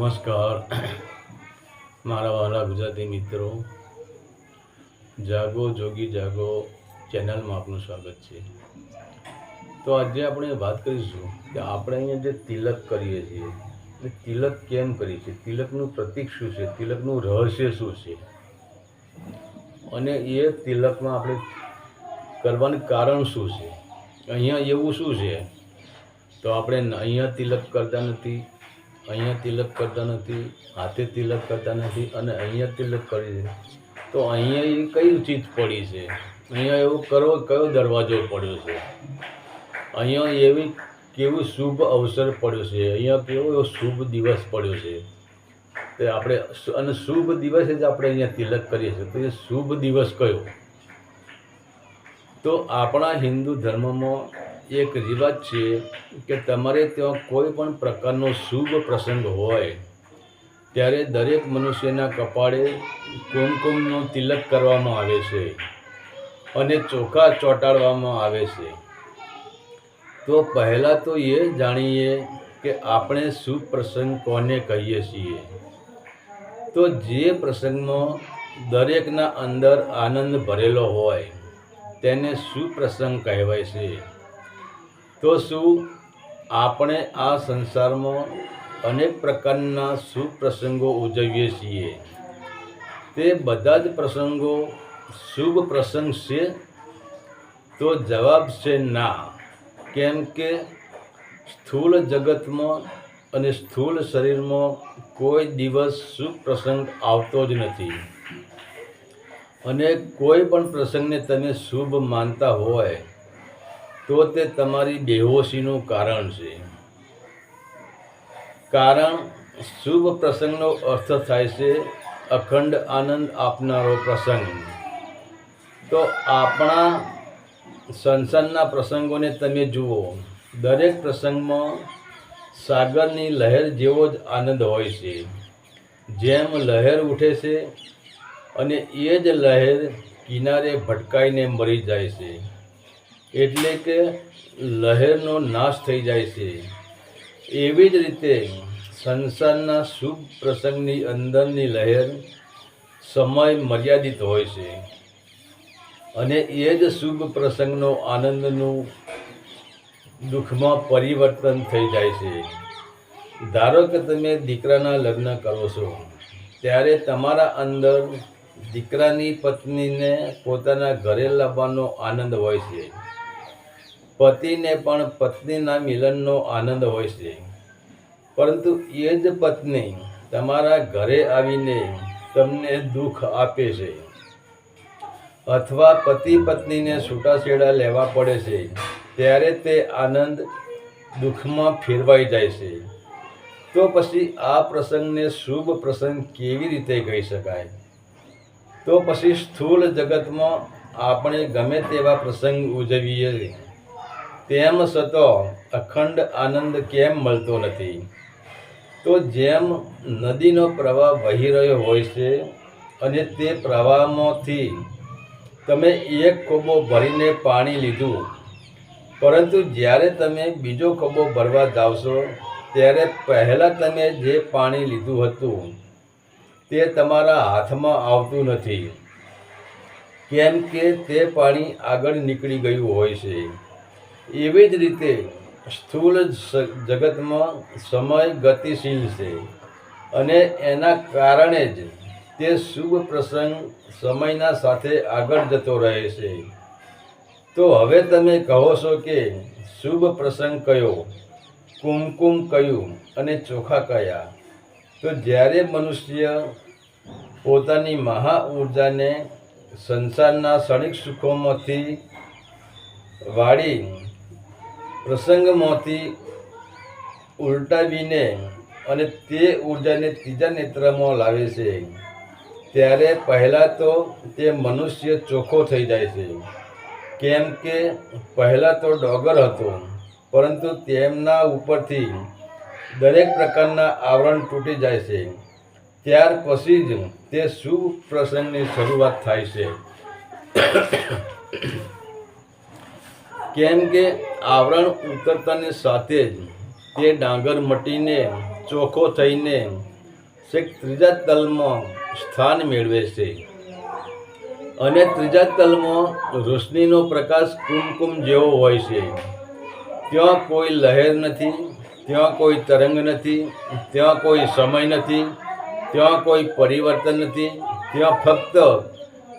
નમસ્કાર. મારા વાલા ગુજરાતી મિત્રો, જાગો, જોગી જાગો ચેનલમાં આપનું સ્વાગત છે. તો આજે આપણે વાત કરીશું કે આપણે અહીંયા જે તિલક કરીએ છીએ, એ તિલક કેમ કરીએ છીએ? તિલકનું પ્રતીક શું છે? તિલકનું રહસ્ય શું છે? અને એ તિલકમાં આપણે કરવાનું કારણ શું છે? અહીંયા એવું શું છે? તો આપણે અહીંયા તિલક કરતા નથી. અહીંયા તિલક કરતા નથી, હાથે તિલક કરતા નથી અને અહીંયા તિલક કરી છે. તો અહીંયા એ કઈ ચીજ પડી છે? અહીંયા એવો કરવો કયો દરવાજો પડ્યો છે? અહીંયા એવી કેવું શુભ અવસર પડ્યો છે? અહીંયા કેવો એવો શુભ દિવસ પડ્યો છે? તે આપણે અને શુભ દિવસે જ આપણે અહીંયા તિલક કરીએ છીએ. તો એ શુભ દિવસ કયો? તો આપણા હિન્દુ ધર્મમાં એક રિવાજ છે કે તમારે ત્યાં કોઈ પણ પ્રકારનો શુભ પ્રસંગ હોય, ત્યારે દરેક મનુષ્યના કપાળે કુમકુમનો તિલક કરવામાં આવે છે અને ચોખા ચોંટાડવામાં આવે છે. તો પહેલાં તો એ જાણીએ કે આપણે શુભ પ્રસંગ કોને કહીએ છીએ. તો જે પ્રસંગમાં દરેકના અંદર આનંદ ભરેલો હોય, તેને સુપ્રસંગ કહેવાય છે. તો શું આપણે આ સંસારમાં અનેક પ્રકારના સુપ્રસંગો ઉજવીએ છીએ? તે બધા જ પ્રસંગો શુભ પ્રસંગ છે? તો જવાબ છે ના. કેમ કે સ્થૂળ જગતમાં અને સ્થૂળ શરીરમાં કોઈ દિવસ શુભ પ્રસંગ આવતો જ નથી. અને કોઈ પણ પ્રસંગને તમે શુભ માનતા હોય તો તે તમારી બેહોશીનું કારણ છે. કારણ શુભ પ્રસંગનો અર્થ થાય છે, અખંડ આનંદ આપનારો પ્રસંગ. તો આપણા સંસારના પ્રસંગોને તમે જુઓ. દરેક પ્રસંગમાં સાગરની લહેર જેવો જ આનંદ હોય છે. જેમ લહેર ઉઠે છે અને એ જ લહેર કિનારે ભટકાઈને મરી જાય છે. એટલે કે લહેરનો નાશ થઈ જાય છે. એવી જ રીતે સંસારના શુભ પ્રસંગની અંદરની લહેર સમય મર્યાદિત હોય છે. અને એ જ શુભ પ્રસંગનો આનંદનું દુઃખમાં પરિવર્તન થઈ જાય છે. ધારો કે તમે દીકરાના લગ્ન કરો છો, ત્યારે તમારા અંદર દીકરાની પત્નીને પોતાના ઘરે લાવવાનો આનંદ હોય છે. પતિને પણ પત્નીના મિલનનો આનંદ હોય છે. પરંતુ એ જ પત્ની તમારા ઘરે આવીને તમને દુઃખ આપે છે. અથવા પતિ પત્નીને છૂટાછેડા લેવા પડે છે, ત્યારે તે આનંદ દુઃખમાં ફેરવાઈ જાય છે. તો પછી આ પ્રસંગને શુભ પ્રસંગ કેવી રીતે કહી શકાય? તો પછી સ્થૂળ જગતમાં આપણે ગમે તેવા પ્રસંગ ઉજવીએ. તેમ છતાં અખંડ આનંદ કેમ મળતો નથી? તો જેમ નદીનો પ્રવાહ વહી રહ્યો હોય છે અને તે પ્રવાહમાંથી તમે એક ખોબો ભરીને પાણી લીધું, પરંતુ જ્યારે તમે બીજો ખોબો ભરવા જાવશો ત્યારે પહેલાં તમે જે પાણી લીધું હતું, તે તમારા હાથમાં આવતું નથી. કેમ કે તે પાણી આગળ નીકળી ગયું હોય છે. એવી જ રીતે સ્થૂળ જગતમાં સમય ગતિશીલ છે અને એના કારણે જ તે શુભ પ્રસંગ સમયના સાથે આગળ જતો રહે છે. તો હવે તમે કહો છો કે શુભ પ્રસંગ કયો? કુમકુમ કયું અને ચોખા કયા? તો જ્યારે મનુષ્ય પોતાની મહા ઉર્જાને સંસારના ક્ષણિક સુખોમાંથી વાળી પ્રસંગમાંથી ઉલટાવીને અને તે ઉર્જાને ત્રીજા નેત્રમાં લાવે છે. ત્યારે પહેલાં તો તે મનુષ્ય ચોખ્ખો થઈ જાય છે. કેમ કે પહેલાં તો ડોગર હતો, પરંતુ તેમના ઉપરથી દરેક પ્રકારના આવરણ તૂટી જાય છે. ત્યાર પછી જ તે શુભ પ્રસંગની શરૂઆત થાય છે. કેમ કે આવરણ ઉતરતાની સાથે જ તે ડાંગર મટીને ચોખ્ખો થઈને છેક ત્રીજા તલમાં સ્થાન મેળવે છે. અને ત્રીજા તલમાં રોશનીનો પ્રકાશ કુમકુમ જેવો હોય છે. ત્યાં કોઈ લહેર નથી, ત્યાં કોઈ તરંગ નથી, ત્યાં કોઈ સમય નથી, ત્યાં કોઈ પરિવર્તન નથી, ત્યાં ફક્ત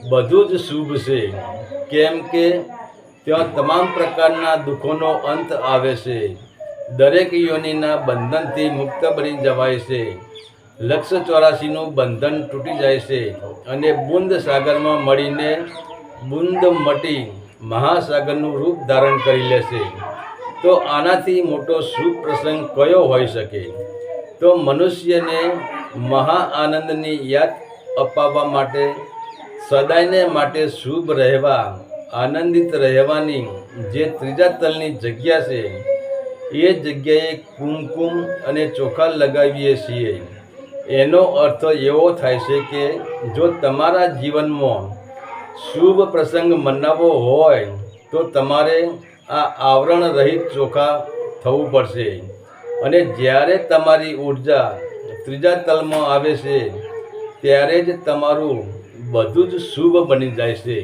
બધું જ શુભ છે. કેમ કે ત્યાં તમામ પ્રકારના દુઃખોનો અંત આવે છે. દરેક યોનિના બંધનથી મુક્ત બની જવાય છે. લક્ષ ચોરાસીનું બંધન તૂટી જાય છે અને બુંદ સાગરમાં મળીને બુંદ મટી મહાસાગરનું રૂપ ધારણ કરી લેશે તો આનાથી મોટો શુભ પ્રસંગ કયો હોઈ શકે? તો મનુષ્યને મહા આનંદની યાદ અપાવવા માટે, સદાયને માટે શુભ રહેવા આનંદિત રહેવાની જે ત્રીજા તલની જગ્યા છે, એ જગ્યાએ કુમકુમ અને ચોખા લગાવીએ છીએ. એનો અર્થ એવો થાય છે કે જો તમારા જીવનમાં શુભ પ્રસંગ મનાવવો હોય, તો તમારે આ આવરણ રહિત ચોખા થવું પડશે. અને જ્યારે તમારી ઊર્જા ત્રીજા તલમાં આવે છે, ત્યારે જ તમારું બધું જ શુભ બની જાય છે.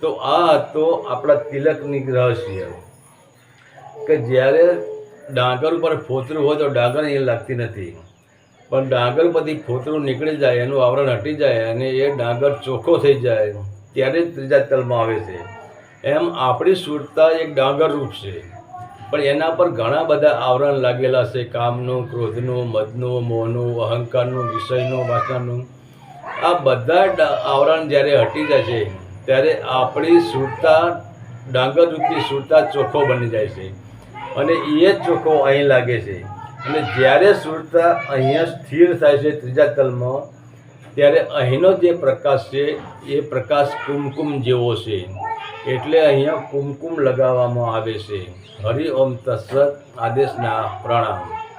તો આ હતો આપણા તિલકની રહસ્ય કે જ્યારે ડાંગર ઉપર ફોતરું હોય તો ડાંગર એ લાગતી નથી. પણ ડાંગર પરથી ફોતરું નીકળી જાય, એનું આવરણ હટી જાય અને એ ડાંગર ચોખ્ખો થઈ જાય, ત્યારે જ ત્રીજા તલમાં આવે છે. એમ આપણી સુરતા એક ડાંગર રૂપ છે. પણ એના પર ઘણા બધા આવરણ લાગેલા છે. કામનું, ક્રોધનું, મદનું, મોહનું, અહંકારનું, વિષયનું વાસણનું આ બધા આવરણ જ્યારે હટી જાય છે ત્યારે આપણી સુરતા ડાંગર રૂપી સુરતા ચોખ્ખો બની જાય છે. અને એ જ ચોખ્ખો અહીં લાગે છે. અને જ્યારે સુરતા અહીંયા સ્થિર થાય છે ત્રીજા તલમાં, ત્યારે અહીંનો જે પ્રકાશ છે, એ પ્રકાશ કુમકુમ જેવો છે. એટલે અહીંયા કુમકુમ લગાવવામાં આવે છે. હરિ ઓમ તત્સત આદેશના પ્રણામ